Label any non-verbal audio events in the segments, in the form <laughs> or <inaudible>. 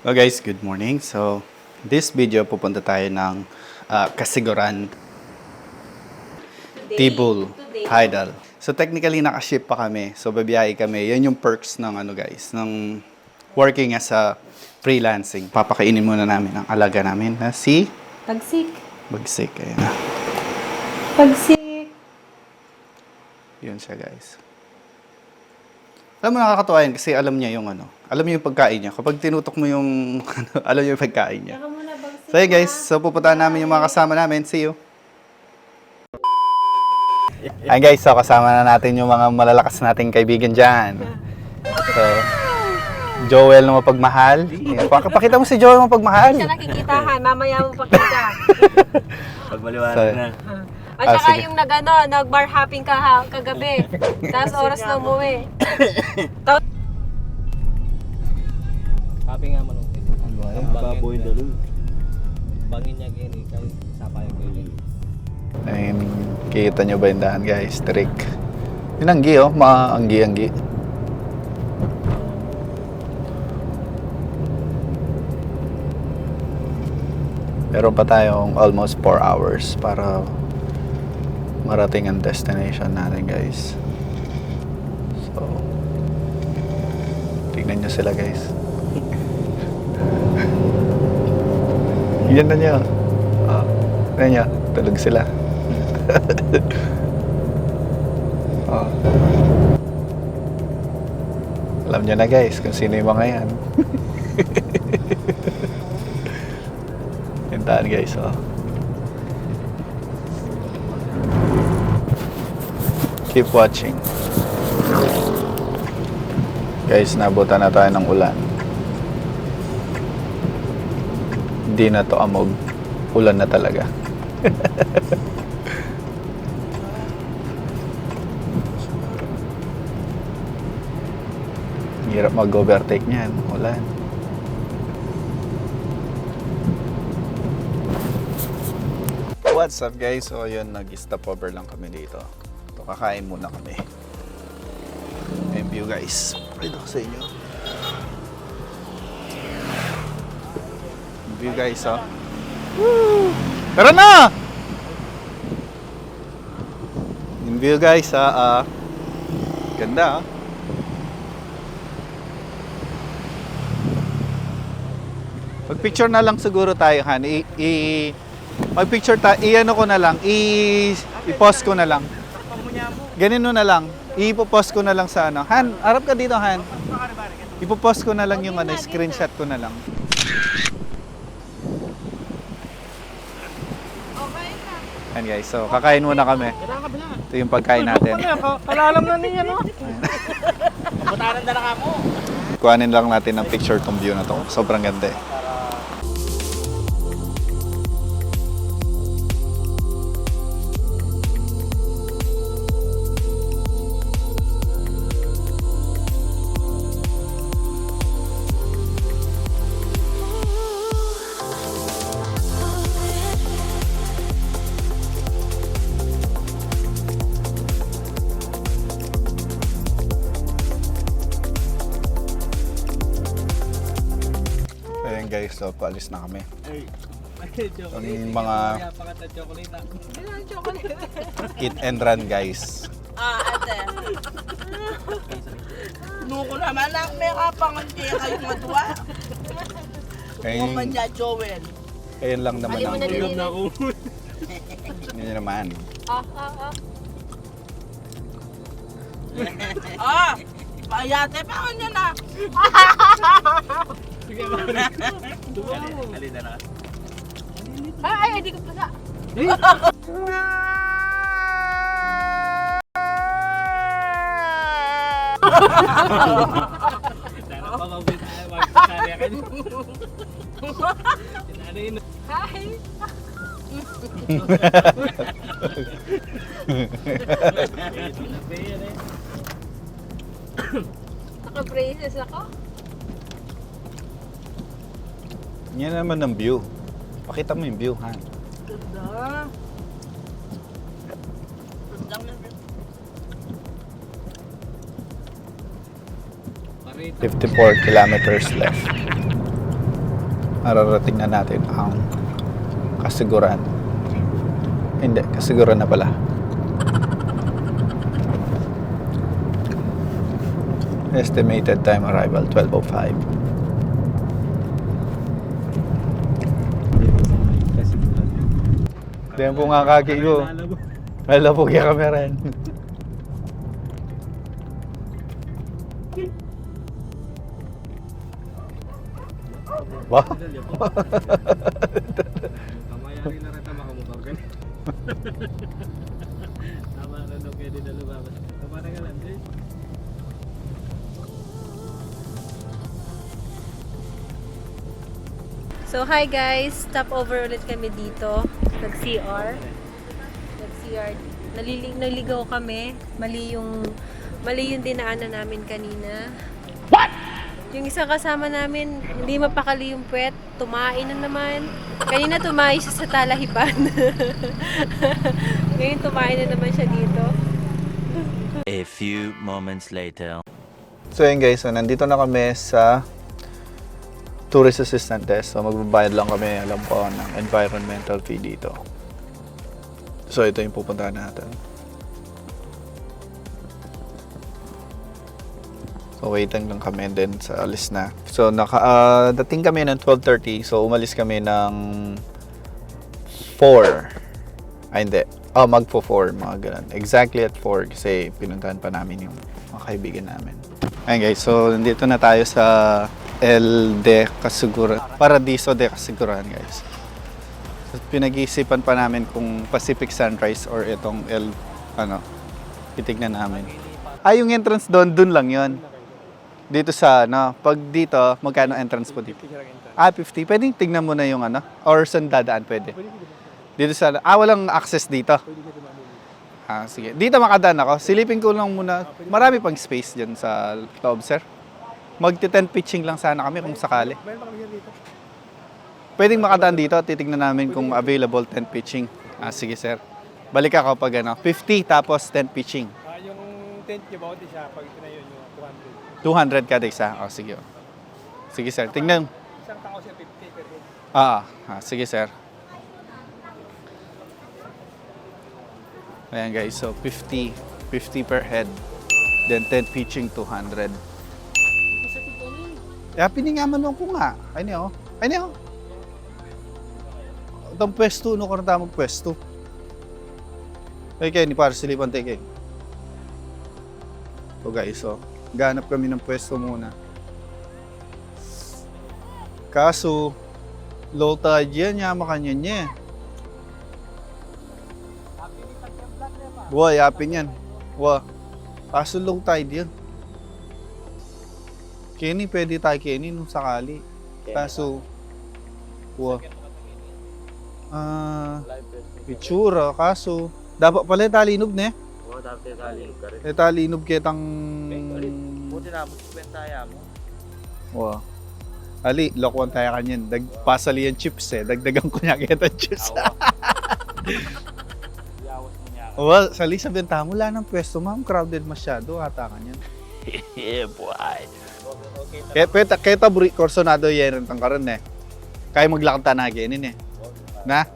Hello guys, good morning. So, this video pupunta tayo ng ah, Kasiguran Tibul Haidal. So technically nakaship pa kami. So babiyahe kami. Yan yung perks ng ano guys, ng working as a freelancing. Papakainin muna namin ang alaga namin na si Pagsik. Bagsik. Ayan. Pagsik. Yun siya guys. Alam mo nakakatuwa yan kasi alam niya yung ano. Alam niya yung pagkain niya. Kapag tinutok mo yung <laughs> ano, alam niya yung pagkain niya. So yun guys, so pupuntahan namin yung mga kasama namin. See you! Ayan guys, so kasama na natin yung mga malalakas nating kaibigan dyan. So, Joel na mapagmahal. Ayan, pak- Pakita mo si Joel mapagmahal. Siya nakikitahan, mamaya mo pakita. <laughs> Pag maliwanag So, na. At Ah, saka sige. yung nagano, nag-bar hopping ka ha, kagabi. <laughs> Tapos oras na umuwi. <coughs> Tapos Sabi nga manong Ang baboy dalun. Bangin niya gini kay sapay ko yun. Ayun, kita nyo ba yung daan guys? Trick. Yun ang gi oh, maanggi-anggi. Meron pa tayong almost 4 hours para marating ang destination natin guys. So, tignan nyo sila guys. <laughs> Yan na nyo. Ah, tignan nyo, tulog sila. oh. <laughs> Alam nyo na guys kung sino yung mga yan. <laughs> Daan guys, oh. Keep watching. Guys, nabutan na tayo ng ulan. Hindi na to amog. Ulan na talaga. <laughs> Hirap mag-overtake niyan. Ulan. What's up guys? So yun, nag-stop over lang kami dito. Kakain muna kami. Yung view guys. Ito sa inyo. View guys, oh. Woo! Tara na! Yung view guys, ah. ah. Ganda, ah. Mag-picture na lang siguro tayo, Han. I, i mag-picture ta, i-ano ko na lang, i, i-post ko na lang. Ganito na lang. I-post ko na lang sa ano. Han, harap ka dito, Han. Ipo-post ko na lang yung ano, screenshot ko na lang. Yan guys, so kakain muna kami. Ito yung pagkain natin. Kalalam na niya no. Butaran na lang ako. Kuhanin lang natin ng picture tong view na to. Sobrang ganda eh. Paalis na kami. Ang mga Pakata chocolate na. eat and run guys. Nuko naman ang may kapang hindi kayong madwa. Ayun, Kuman niya, Joel. ayun lang naman ang na din. na ako. Yun naman. Ah, ah, ah. Ah! Payate pa ako niya na. Sige <laughs> ba? Alin na na. Ay, ay, hindi ko pa sa... Sana pa mabit tayo magkasali ka niyo. Na. Hi! Naka-braces ako. Yan naman ang view. Pakita mo yung view, Han. Ganda. 54 kilometers left. mararating na natin ang kasiguran. Hindi, kasiguran na pala. Estimated time arrival 12.05. Diyan po nga kaki ko. Wala po kaya kameran. Wow. So, hi guys! Stop over ulit kami dito. Nag-CR. Nag-CR. Nalilig naligaw kami. Mali yung mali yung dinaanan namin kanina. What? Yung isang kasama namin, hindi mapakali yung puwet. Tumain na naman. Kanina tumain siya sa talahiban. <laughs> Ngayon tumain na naman siya dito. A few moments later. So yun guys, so nandito na kami sa tourist assistant test. So magbabayad lang kami, alam ko, ng environmental fee dito. So ito yung pupuntahan natin. So waiting lang kami din sa alis na. So naka, ah, dating kami ng 12.30. So umalis kami ng 4. Ay hindi. Oh, magpo 4, mga ganun. Exactly at 4 kasi pinuntahan pa namin yung mga kaibigan namin. Ayun guys, so nandito na tayo sa El de Casiguran. Paradiso de Casiguran guys. So, pinag-iisipan pa namin kung Pacific Sunrise or itong El, ano, titignan namin. Ah, yung entrance doon, doon lang yon Dito sa, ano, pag dito, magkano entrance po dito? Ah, 50. Pwedeng tignan mo na yung ano, or saan dadaan pwede? Dito sa, ah, walang access dito. Ah, sige. Dito makadaan ako. Silipin ko lang muna. Marami pang space dyan sa loob, sir. Magti-tent pitching lang sana kami kung sakali. Pwedeng makadaan dito. Titignan namin kung available tent pitching. Ah, sige, sir. Balik ako pag ano, 50 tapos tent pitching. Ah, yung tent niyo ba, siya, pag tinayo niyo, 200. 200 kada isa. Oh, sige. oh. Sige, sir. Tingnan. Isang tao siya, 50 per head. Ah, ah, sige, sir. Ayan guys, so 50, 50 per head. Then 10 pitching 200. Kaya piningaman ko nga. Ay niyo. Ay niyo. Itong pwesto, no kung tamang pwesto. Ay kayo, ni para silipan tayo kayo. So guys, so, ganap kami ng pwesto muna. Kaso, low tide yan, yama kanya niya. Wah, yapin yan. Wah. Kaso low tide yan. Kenny, pwede tayo Kenny nung sakali. Kaso, wah. Ah, itsura, kaso, dapat pala talinog na eh. Oo, dapat yung talinog ka rin. Eh, talinog kitang... Buti na, bentaya mo. Wah. Ali, lokuan tayo kanyan. Dag, pasali yan chips eh. Dagdagan ko niya kita chips. Yawas <laughs> mo niya. Well, sali sa benta mo, wala ng pwesto, ma'am. Crowded masyado, ata kanyan. <laughs> yeah, boy. Kaya kita buri korsonado yan ang karon eh. Kaya maglakad ta na ginin eh. Na?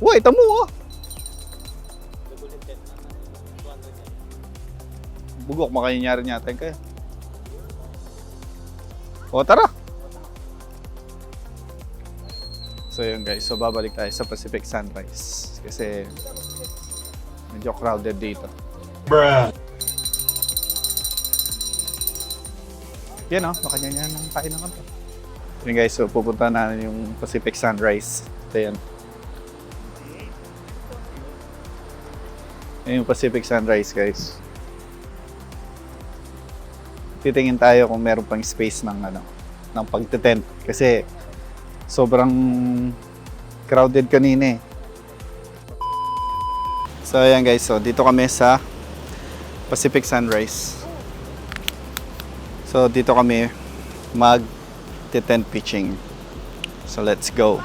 Uy, tamo oh. Bugok makanyari niya tayo kayo. O tara. So yun guys, so babalik tayo sa Pacific Sunrise kasi medyo crowded dito. Yan o, baka niya ng kain ng kanto. Yun guys, so pupunta na yung Pacific Sunrise. Ito yan. Yan yung Pacific Sunrise guys. Titingin tayo kung meron pang space ng ano, ng pagte-tent kasi sobrang crowded kanina eh. So ayan guys, so dito kami sa Pacific Sunrise. So dito kami mag tent pitching. So let's go.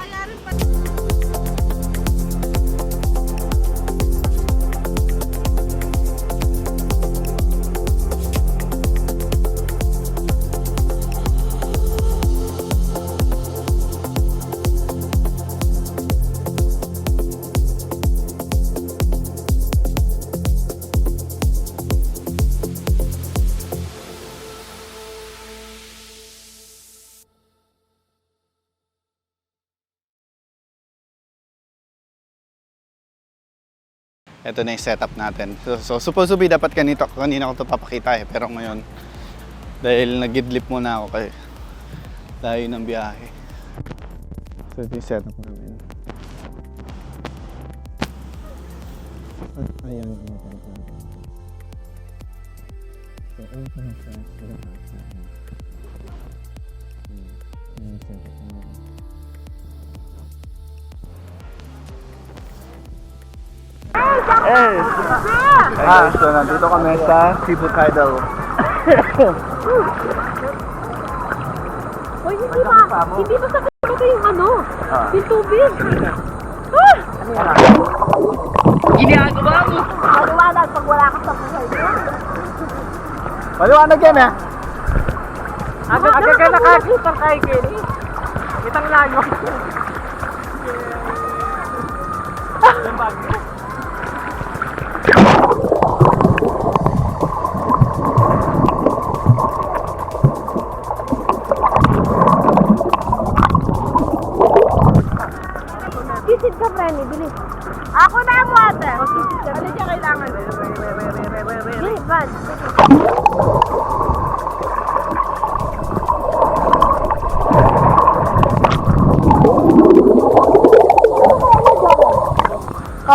Ito na yung setup natin. So, so supposed to be dapat kanito, kanina ko ito papakita eh. Pero ngayon, dahil nag-idlip muna ako kay layo ng biyahe. So ito yung setup namin. Ayan. So, ayun pa siya. Ayan yung setup namin. Hey! Ah, so nandito kami sa Cebu Tidal. <laughs> Hoy, hindi ba? Hindi ba sa ito yung ano? Ah. Yung tubig? Maliwanag pag wala ka sa buhay mo. Maliwanag yan eh. Aga, aga ka nakakita kay Kenny. Kitang layo.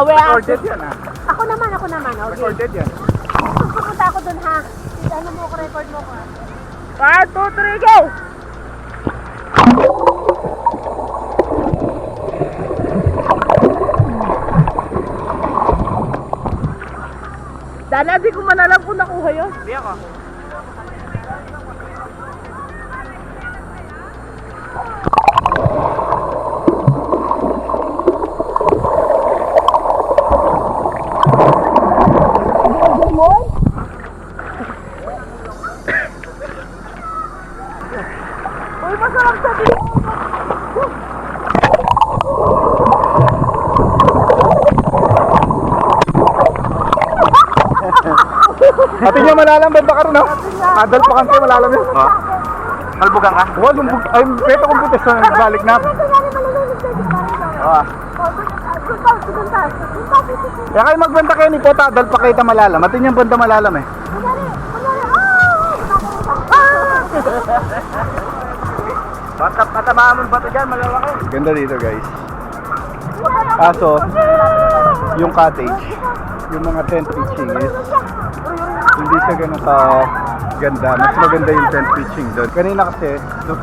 Ako. Recorded yan ah. Ako naman, ako naman. Okay. Recorded yan. Pupunta ako dun, ha? Ano mo ko, record mo ko. ha? 1, 2, 3, go! Dala, di ko man alam kung nakuha yun. Hindi ako. Ate niya malalam, banda ka rin no? Adal pa kayo malalam yun. Ha? Malbugang ka? Wala, lumbog. Ay, peto kong butas na balik na. Ah. Kaya kayo kayo ni Pota, adal pa kayo ta malalam. Ate niya banda malalam eh. Bata, matamaan mo ba ito dyan? Malalaki. Ganda dito guys. Kaso, yung cottage, yung mga tent pitching is hindi siya ganun ka ganda. Mas maganda yung tent pitching doon. Kanina kasi, low,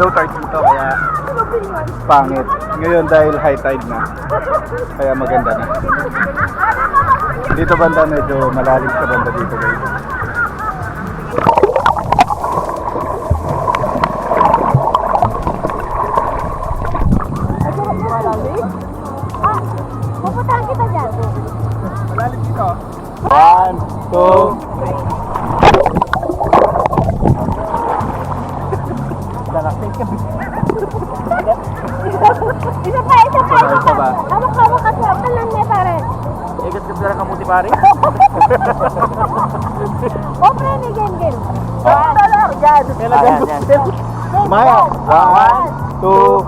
low tide dito kaya pangit. Ngayon dahil high tide na, kaya maganda na. Dito banda medyo malalim sa banda dito guys. Ka sa kamuti pare. O, Frenny, game, game. Ayan, yan. Maya. One, two,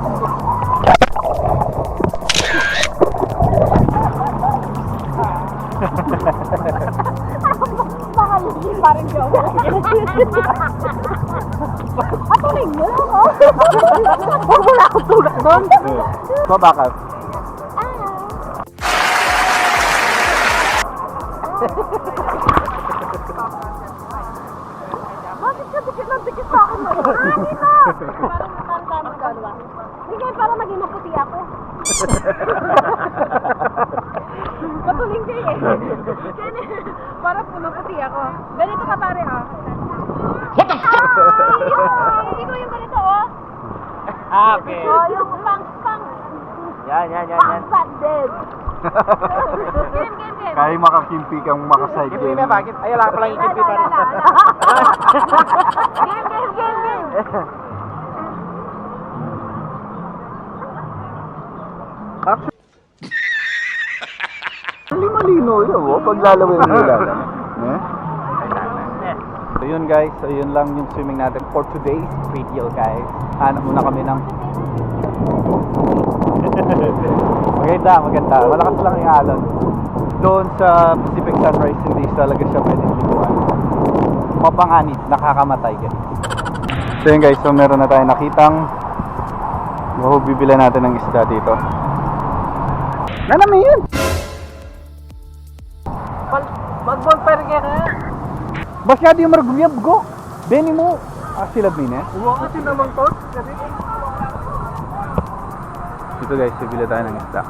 Mahal, parang joke. Atuloy mo lang, oh. Huwag mo na ako tulak doon. Up. Bakit fuck? Hindi ko yung ganito oh. Ah, okay. Oh, yung pang pang Yan, yan, yan, pang yan. sanded. <laughs> Game, game, game. Kaya makakimpi kang makaside Kimpi na bakit? Ay, wala pala yung kimpi ala. Game, game, game, game. Mali malino yun, oh, pag lalawin mo ilalim. <laughs> Eh? Yun guys, so yun lang yung swimming natin for today's video guys. Hanap muna kami ng <laughs> maganda, maganda. Malakas lang yung alon. Doon sa Pacific Sunrise, hindi talaga siya pwedeng liguan. Mapanganib, nakakamatay guys. So yun guys, so meron na tayo nakitang Wow, bibila natin ng isda dito. Nanami yun! Di yung maragumiyab go. Beni mo. Ah, silab ni ne. Uwa kasi naman to. Kasi Dito guys, bibili tayo ng isda.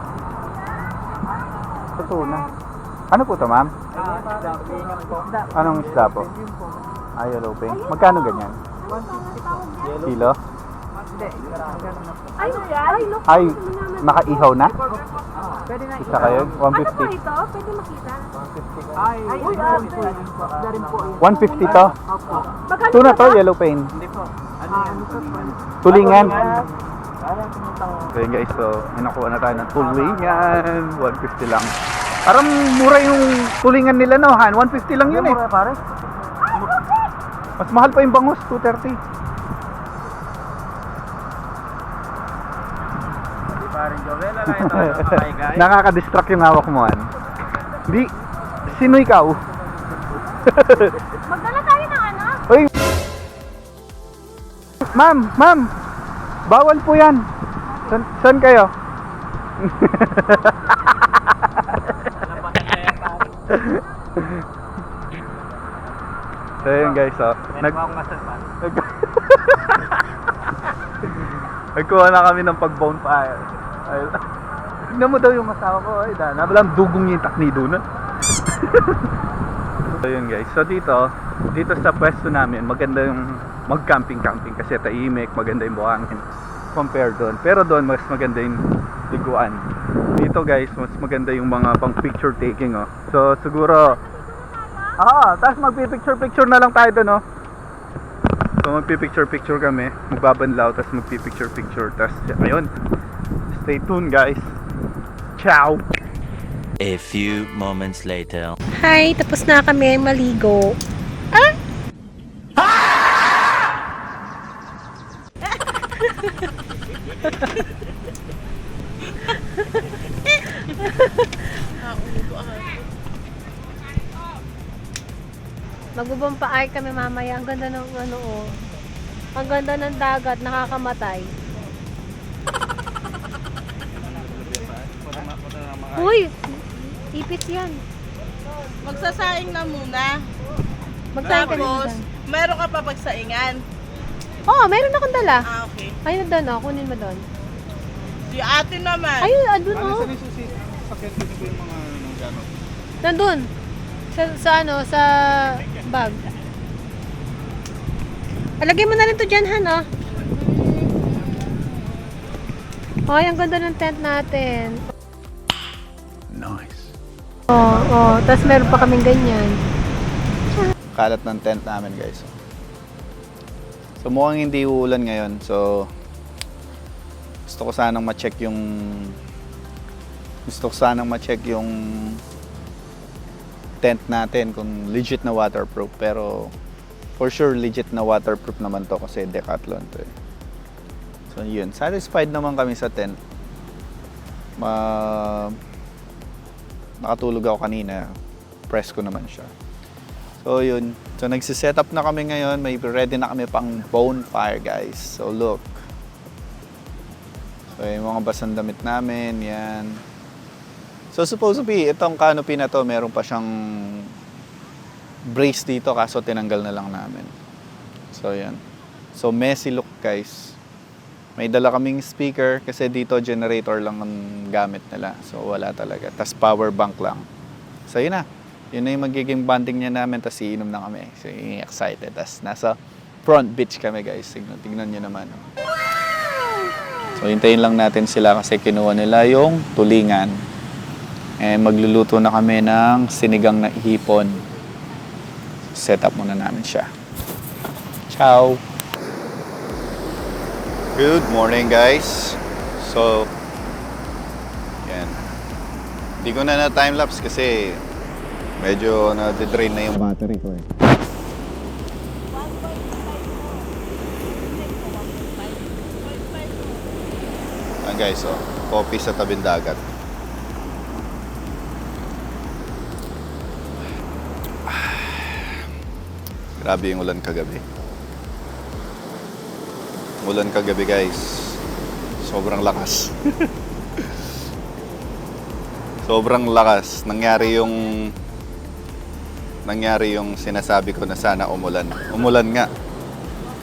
Totoo na. Ano po to ma'am? Anong isda po? Ah, yellow pink. Magkano ganyan? Kilo? Ay, ay, look. Ay, nakaihaw na? pwede na. Isa kayo? Ano po 150? ito? Pwede makita. Ay, uy, ate. Isda rin po. 150 to? Magkano Tuna ba to, yellow pain. Ano ano to? Tulingan. So yun guys, so inakuha na tayo ng tulingan. 150 lang. Parang mura yung tulingan nila no, Han? 150 lang yun eh. pare. Mas mahal pa yung bangus, 230. Paring Jovel, ala ito. Okay, guys. <laughs> Nakaka-distract yung hawak mo, Han. Di, sino ikaw? Magdala tayo ng ano? Uy! Ma'am, ma'am! Bawal po yan. San, saan kayo? so yun guys, oh. Nag, nag, <laughs> Nagkuha na kami ng pag-bonfire. Ay, Tignan mo daw yung asawa ko. Ay, dana. Walang dugong yung taknido na. <laughs> So yun guys, so dito, dito sa pwesto namin, maganda yung mag-camping-camping kasi tahimik, maganda yung buhangin compare doon. Pero doon, mas maganda yung liguan. Dito guys, mas maganda yung mga pang picture taking oh. So siguro, ah, tapos magpi-picture-picture na lang tayo doon oh. So magpi-picture-picture kami, magbabanlaw, tapos magpi-picture-picture, tapos ayun. Stay tuned guys. Ciao! A few moments later. Hi, tapos na kami maligo. Ah! Magbubompa kami mamaya. Ang ganda ng ano oh. Ang ganda ng dagat, nakakamatay. Uy! Ipit yan. Magsasaing na muna. Ka Tapos, na meron ka pa pagsaingan. Oo, oh, meron akong dala. Ah, okay. Ayun doon oh, kunin mo doon. Si ate naman. Ayun, andun oh. Nandun. Sa, sa ano, sa bag. Alagay mo na rin to dyan, Han, oh. Ay, ang ganda ng tent natin. Oo, oh, Tapos meron pa kaming ganyan. kalat ng tent namin guys. So mukhang hindi uulan ngayon. So gusto ko sanang ma-check yung gusto ko sanang ma-check yung tent natin kung legit na waterproof pero for sure legit na waterproof naman to kasi Decathlon to eh. So yun, satisfied naman kami sa tent. Ma nakatulog ako kanina. Press ko naman siya. So yun. So nagsiset up na kami ngayon. May ready na kami pang bonfire guys. So look. So yung mga basang damit namin. Yan. So supposed to be, itong canopy na to, meron pa siyang brace dito kaso tinanggal na lang namin. So yan. So messy look guys. May dala kaming speaker kasi dito generator lang ang gamit nila. So wala talaga. Tapos power bank lang. So yun na. Yun na yung magiging bonding niya namin. Tapos iinom na kami. So excited. Tapos nasa front beach kami guys. Tignan, tignan nyo naman. So hintayin lang natin sila kasi kinuha nila yung tulingan. Eh magluluto na kami ng sinigang na hipon. Set up muna namin siya. Ciao! Good morning guys. So, yan. Hindi ko na na-timelapse kasi medyo na-drain na yung battery ko eh. Ayan guys, so, coffee sa tabing dagat. <sighs> Grabe yung ulan kagabi. Ulan kagabi guys. Sobrang lakas. <laughs> Sobrang lakas. Nangyari yung nangyari yung sinasabi ko na sana umulan. Umulan nga.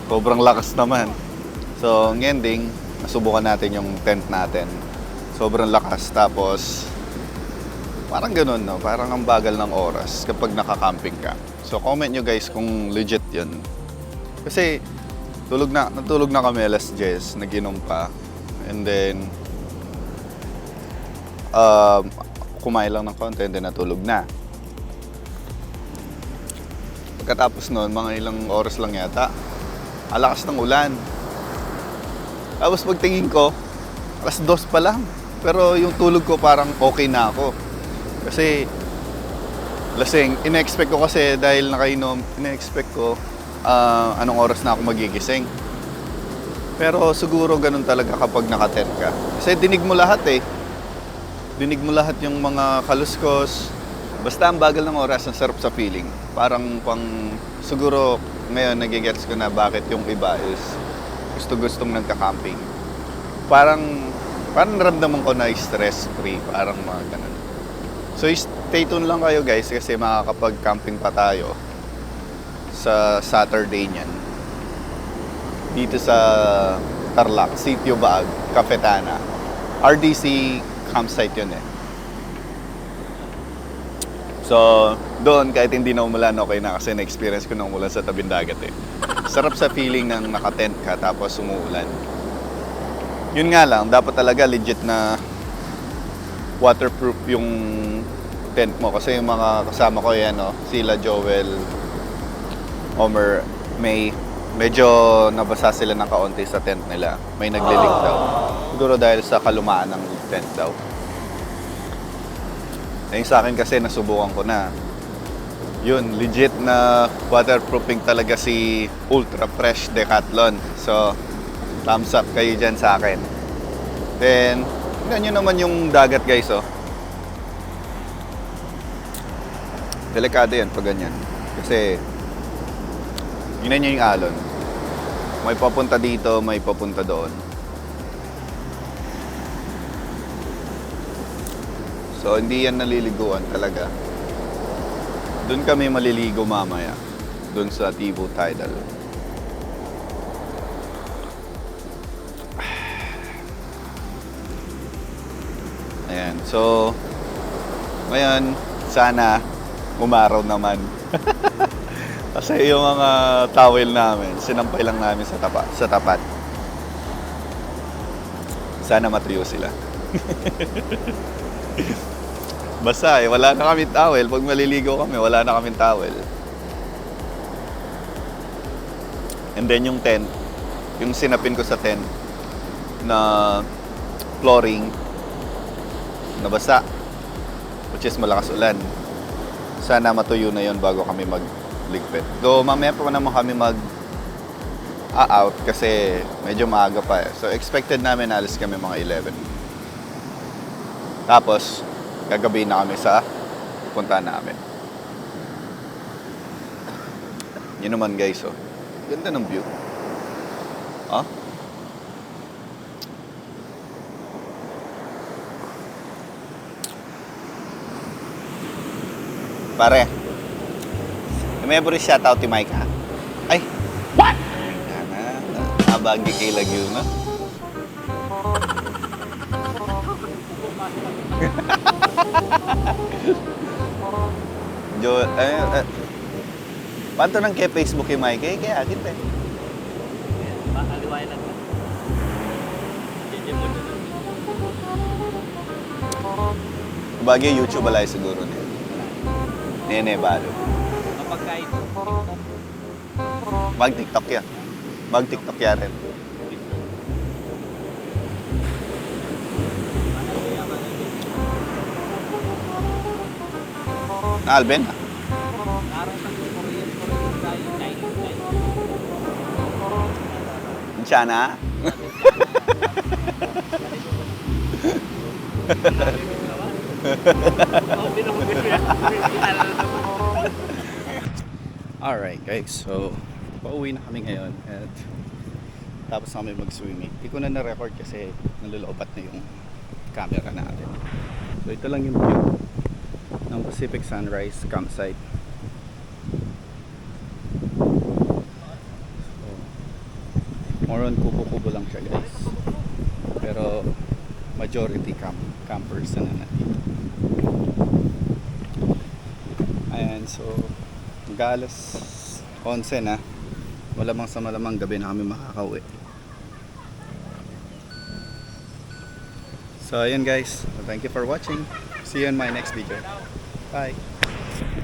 Sobrang lakas naman. So, ang ending, nasubukan natin yung tent natin. Sobrang lakas. Tapos, parang ganun, no? Parang ang bagal ng oras kapag nakakamping ka. So, comment nyo guys kung legit yun. Kasi, tulog na, natulog na kami alas 10, naginom pa. And then, um, kumain lang ng konti, and then natulog na. Pagkatapos noon, mga ilang oras lang yata, alakas ng ulan. Tapos pagtingin ko, alas dos pa lang. Pero yung tulog ko parang okay na ako. Kasi lasing, ina-expect ko kasi dahil nakainom, ina-expect ko ah, anong oras na ako magigising. Pero siguro ganun talaga kapag nakatent ka. Kasi dinig mo lahat eh. Dinig mo lahat yung mga kaluskos. Basta ang bagal ng oras, ang sarap sa feeling. Parang pang, siguro ngayon nagigets ko na bakit yung iba is gusto-gustong nagka-camping. Parang, parang naramdaman ko na stress-free, parang mga ganun. So stay tuned lang kayo guys kasi makakapag-camping pa tayo sa Saturday niyan. Dito sa Tarlac, Sitio Baag, Cafetana. RDC campsite yun eh. So, doon kahit hindi na umulan, okay na kasi na-experience ko na umulan sa tabing dagat eh. <laughs> Sarap sa feeling ng nakatent ka tapos umuulan. Yun nga lang, dapat talaga legit na waterproof yung tent mo kasi yung mga kasama ko yan, no? sila Joel, Omer, May, medyo nabasa sila ng kaunti sa tent nila. May naglilig daw. Siguro dahil sa kalumaan ng tent daw. Eh, sa akin kasi nasubukan ko na. Yun, legit na waterproofing talaga si Ultra Fresh Decathlon. So, thumbs up kayo dyan sa akin. Then, tignan nyo naman yung dagat guys, oh. Delikado yan pag ganyan. Kasi, yun nyo yung alon. May papunta dito, may papunta doon. So, hindi yan naliliguan talaga. Doon kami maliligo mamaya. Doon sa Tibo Tidal. Ayan. So, ngayon, sana umaraw naman. <laughs> Kasi yung mga towel namin, sinampay lang namin sa tapat. Sa tapat. Sana matuyo sila. <laughs> Basta eh, wala na kami towel. Pag maliligo kami, wala na kami towel. And then yung tent, yung sinapin ko sa tent na flooring, nabasa. Which is malakas ulan. Sana matuyo na yon bago kami magligpit. Though mamaya pa naman kami mag out kasi medyo maaga pa eh. So expected namin alis kami mga 11. Tapos, gagabi na kami sa punta namin. Yun naman guys, oh. Ganda ng view. Ah? Pare, may every shoutout ti Mike ha? Ay! What? Nabagi kay Laguna. <laughs> Jo, eh, eh. Paano nang kay Facebook kay Mike? Eh, kaya agit eh. Bagay YouTube alay siguro niya. Nene balo. Mag TikTok ya. Mag TikTok ya rin. Ah, Alben. Sana. Alright guys, so pauwi na kami ngayon at tapos na kami mag-swimming. Hindi ko na na-record kasi naluloobat na yung camera natin. So ito lang yung view ng Pacific Sunrise campsite. So, more on kubo-kubo lang siya guys. Pero majority camp campers na nandito. Ayan, so mag-alas 11 na. Malamang sa malamang gabi na kami makakauwi. So, ayun guys. Thank you for watching. See you in my next video. Bye.